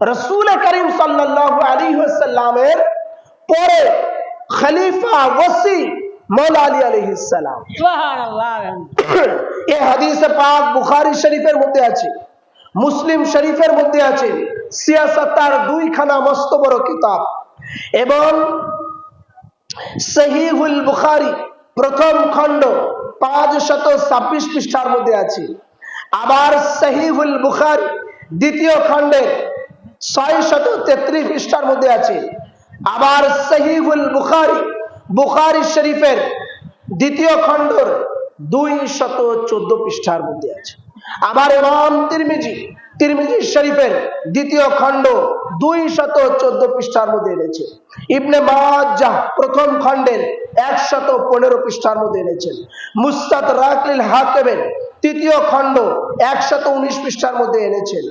রসুল করিম সাল্লাল্লাহু আলাইহি ওয়াসাল্লামের পরে খলিফা ওসি মৌলা আলী আলাইহিস সালাম। সুবহানাল্লাহ। এই পাক বুখারী শরীফের মধ্যে আছে মুসলিম শরীফের মধ্যে আছে সিয়াসাতার দুইখানা মস্ত বড় কিতাব এবং সহিহুল বুখারী প্রথম খণ্ড পাঁচ শত ছাব্বিশ পৃষ্ঠার মধ্যে আছে। আবার সহিহুল বুখারী দ্বিতীয় খণ্ডের ছয় শত তেত্রিশ পৃষ্ঠার মধ্যে আছে। আবার সহিহুল বুখারী বুখারী শরীফের দ্বিতীয় খণ্ডর দুই শত চোদ্দ পৃষ্ঠার মধ্যে আছে। আবার তিরমিজি তিরমিজি শরীফের দ্বিতীয় খণ্ড দুই শত চোদ্দ পৃষ্ঠার মধ্যে এনেছে। ইবনে প্রথম খণ্ডের একশত পনেরো পৃষ্ঠার মধ্যে এনেছেন মুস্তাদ রাকলিল তৃতীয় খণ্ড একশত উনিশ পৃষ্ঠার মধ্যে এনেছেন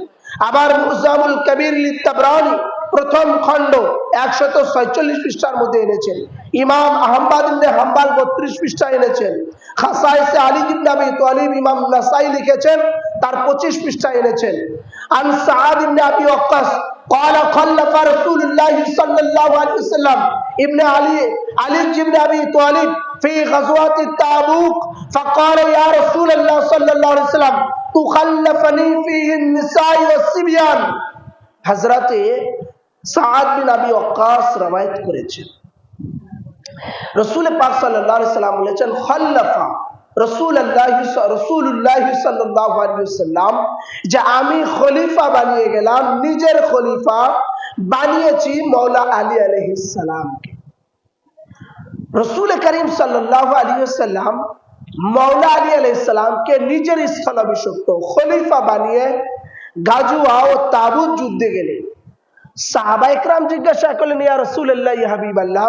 আবার মুজামুল কবির লিত্তাবরানি প্রথম খণ্ড একশত ছয়চল্লিশ পৃষ্ঠার মধ্যে এনেছেন ইমাম আহমবাদ ইবনে হাম্বাল বত্রিশ পৃষ্ঠা এনেছেন খাসাইসে আলী ইবনে আবি তালিব ইমাম নাসাই লিখেছেন তার পঁচিশ পৃষ্ঠা এনেছেন আন সাআদ ইবনে আবি ওয়াক্কাস قال خلف رسول الله صلى الله عليه وسلم ابن علي علي بن ابي طالب في غزوه التابوك فقال يا رسول الله صلى الله عليه وسلم تخلفني فيه النساء والصبيان হজরতে সাদ বিন আবি ওয়াক্কাস রবায়ত করেছেন রসুল পাক সাল্লাল্লাহু আলাইহি সাল্লাম বলেছেন খল্লাফা রসুল আল্লাহ রসুল্লাহ সাল্লাল্লাহু আলাইহি ওয়াসাল্লাম যে আমি খলিফা বানিয়ে গেলাম নিজের খলিফা বানিয়েছি মৌলা আলী আলাইহিস সালামকে রসুল করিম সাল্লাল্লাহু আলাইহি ওয়াসাল্লাম মৌলা আলী আলাইহিস সালামকে নিজের স্থলাভিষিক্ত খলিফা বানিয়ে গাজুয়া ও তাবুত যুদ্ধে গেলেন। সাহাবা ইকরাম জিজ্ঞাসা করলেন, ইয়া রাসূলুল্লাহ, ইয়া হাবিবাল্লাহ,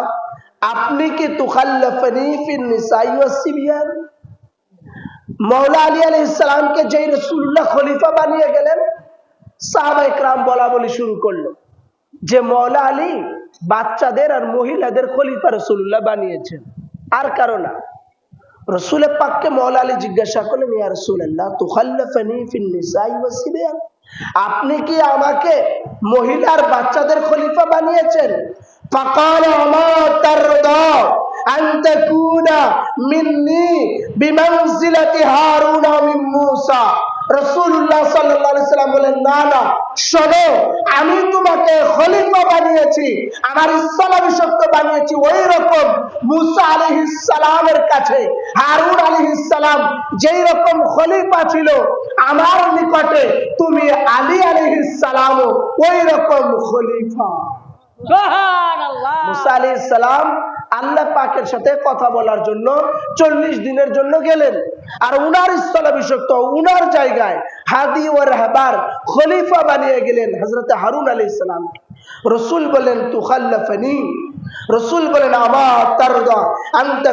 আপনি কি তুখাল্লাফনি ফিন নিসাই ওয়াস সিবিয়ান? মাওলা আলী আলাইহিস সালামকে যেই রাসূলুল্লাহ খলিফা বানিয়ে গেলেন, সাহাবা ইকরাম বলা বলি শুরু করল যে মৌলা আলী বাচ্চাদের আর মহিলাদের খলিফা রসুল্লাহ বানিয়েছেন আর কারো না রসুলের পাককে মৌলা আলী জিজ্ঞাসা করলেন ইয়া রসুল্লাহ তুখাল্লাফনি ফিন নিসাই ওয়াস সিবিয়ান আপনি কি আমাকে মহিলার বাচ্চাদের খলিফা বানিয়েছেন فقال ما ترضى أن تكون مني بمنزلة هارون من موسى রসুল্লাহ সাল্লাম বলেন না না শোনো আমি তোমাকে খলিফা বানিয়েছি আমার ইসলামিশক্ত বানিয়েছি ওই রকম মুসা আলী সালামের কাছে হারুন আলী সালাম যেই রকম খলিফা ছিল আমার নিকটে তুমি আলী আলী সালামও ওই রকম খলিফা মুসা আলী সালাম আল্লাহ পাকের সাথে কথা বলার জন্য চল্লিশ দিনের জন্য গেলেন। আর উনার স্থলাভিষিক্ত উনার জায়গায় হাদি ও রাহবার খলিফা বানিয়ে গেলেন হজরত হারুন আলী ইসলাম রসুল বলেন, তুখাল্লাফানি। রসুল বলেন, আমার তারদা আনতা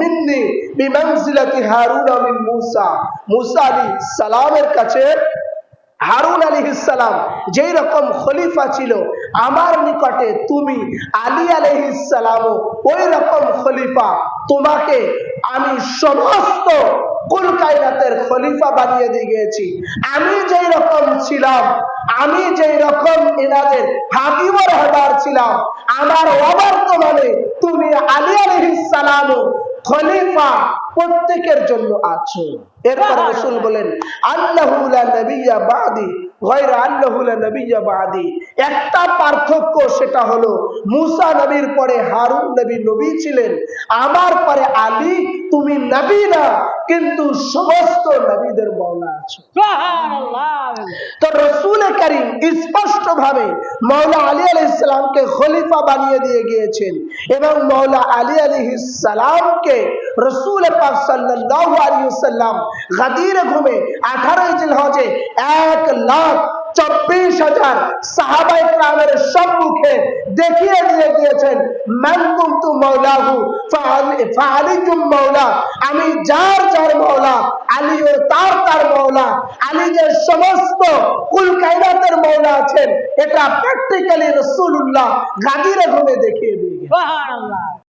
মিন্নি বিমানজিলাতি হারুন মুসা। মুসা আলী সালামের কাছে হারুন আলী যেই রকম খলিফা ছিল আমার নিকটে তুমি আলী আলহিসালাম ওই রকম খলিফা। তোমাকে আমি সমস্ত কুল খলিফা বানিয়ে দিয়ে গিয়েছি। আমি যেই রকম ছিলাম আমি যেই রকম এনাদের হাবিবর হেদার ছিলাম আমার অবর্তমানে তুমি আলী আলহিসালাম খলিফা প্রত্যেকের জন্য আছো। এরপর রসুল বলেন একটা পার্থক্য সেটা হলো মুসা নবীর পরে হারুন নবী নবী ছিলেন আমার পরে আলী তুমি নবী না কিন্তু সমস্ত নবীদের বলা আছো। তো রসুল করিম স্পষ্ট ভাবে মৌলা আলী আলি ইসলামকে খলিফা বানিয়ে দিয়ে গিয়েছেন এবং মৌলা আলী আলি ইসালামকে রসুল পাক সাল্লাল্লাহু আলাইহি সাল্লাম গাদির ঘুমে আঠারোই জিলহজে এক লাখ চব্বিশ হাজার সাহাবাই ক্রামের সম্মুখে দেখিয়ে দিয়ে গিয়েছেন, মান কুনতু মাওলাহু ফাআলিকুম মাওলা, আমি যার যার মাওলা, আলী ও তার তার মাওলা, আলী যে সমস্ত কুল কায়নাতের মাওলা আছেন, এটা প্র্যাকটিক্যালি রাসূলুল্লাহ গাদিরে ঘুমে দেখিয়ে দিয়ে